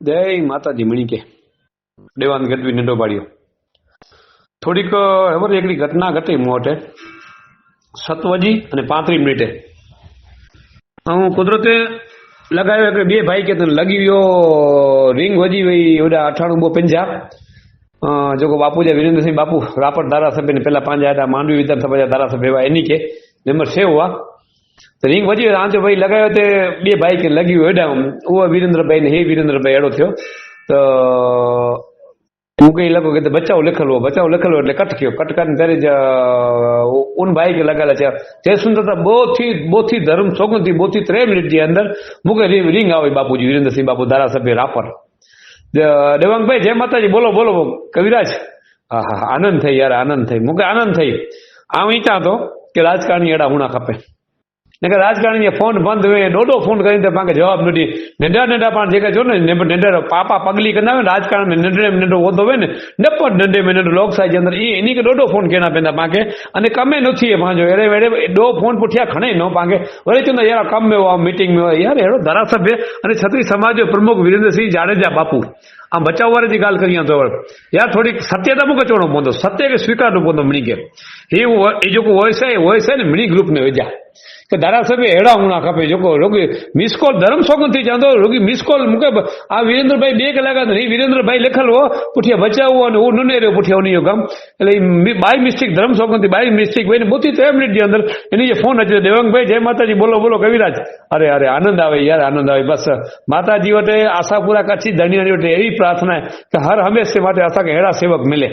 જય માતાજી મણી કે દેવાન ગઢવી નડો પાડ્યો થોડીક ખબર એકડી ઘટના ઘટી મોટે? સતવજી અને પાંત્રીસ મિનિટે. હું કુદરતે લગાવ્યો એટલે બે ભાઈ કે તને લગી ગયો, રિંગ વજી વઈ ઓડા અઠાણું બો પંજા જોકો બાપુજા વિરેન્દ્રસિંહ બાપુ, રાપર ધારાસભ્ય ને પેલા પાંજા હતા, માંડવી વિધાનસભા ધારાસભ્ય એની કે નંબર સેવ તો રિંગ વજી આંચો ભાઈ લગાવ્યો તે બે ભાઈ કે લગ્યું વેડા ઓ વિરેન્દ્રભાઈ ને હે વીરેન્દ્રભાઈ એડો થયો. તો હું કઈ લખો કે બચાવ લખેલો બચાવ લખેલો એટલે કટ કટકાને કટ ત્યારે જ ઉન ભાઈ કે લગાડેલા છે. તે સુંદરતા બોથી બોથી ધર્મ સોગંદથી, બોથી ત્રે મિનિટ જે અંદર મુકે રિંગ આવે બાપુજી, વિરેન્દ્રસિંહ બાપુ ધારાસભ્ય, રાપર. દેવાંગભાઈ, જય માતાજી, બોલો બોલો કવિરાજ. હા હા આનંદ થઈ યાર, આનંદ થઈ. મુકે આનંદ થઈ. આમ ઈચ્છા હતો કે રાજકારણી એડા હુણા ખપે. નકર રાજકારણીએ ફોન બંધ હોય દોડો ફોન કરીને તો પાંખે જવાબ નથી. નંડા નંડા પણ જે કે જો ને નંડા પાપા પગલી કરતા હોય ને રાજકારણ નંડે નંડો ઓધો હોય ને, નપ નંડે મેં નંડો લોકશાહી અંદર એ એની કે દોડો ફોન કેના પેંદા પાંખે. અને કમે નથી એ પાંજો એરે વેડે દો ફોન પૂઠ્યા ખણે ન પાંખે. વળી ચંદ યાર કમ મેં આ મીટિંગ મેં યાર એડો ધારાસભ્ય અને છત્રી સમાજ પ્રમુખ વિરેન્દ્રસિંહ જાડેજા બાપુ. આમ બચાવવાળીથી ગાલ કરીએ તો યાર થોડીક સત્યતા મૂકે ચોણો પોંધો સત્ય કે સ્વીકારનો પોંધો મણી કે એવું એ જો કોઈ હોય છે હોય છે ને, મણી ગ્રુપને હોય જાય કે ધારાસભ્ય અહેડા હુણા ખપે જોકો. રોગી મિસ કોલ ધર્મ સોગંદથી ચાંદો રોગી મિસ કોલ મૂકે આ વીરેન્દ્રભાઈ બે કલાક નહીં વીરેન્દ્રભાઈ લખેલો પુઠિયા બચાવવો અને હું નુને રહ્યો પુઠિયા નહીં કામ એટલે બાય મિસ્ટેક ધર્મ સોગંદથી બાય મિસ્ટેક ભાઈ બોતી ત્રણ મિનિટની અંદર. એની જે ફોન હશે દેવાંગભાઈ, જય માતાજી, બોલો બોલો, કવિરાજ. અરે અરે, આનંદ આવે યાર, આનંદ આવે. બસ, માતાજી વટે આશાપુરા કચ્છી ધણિયાની વટે એવી પ્રાર્થના કે હર હંમેશ માટે આશા કે હેડા સેવક મિલે.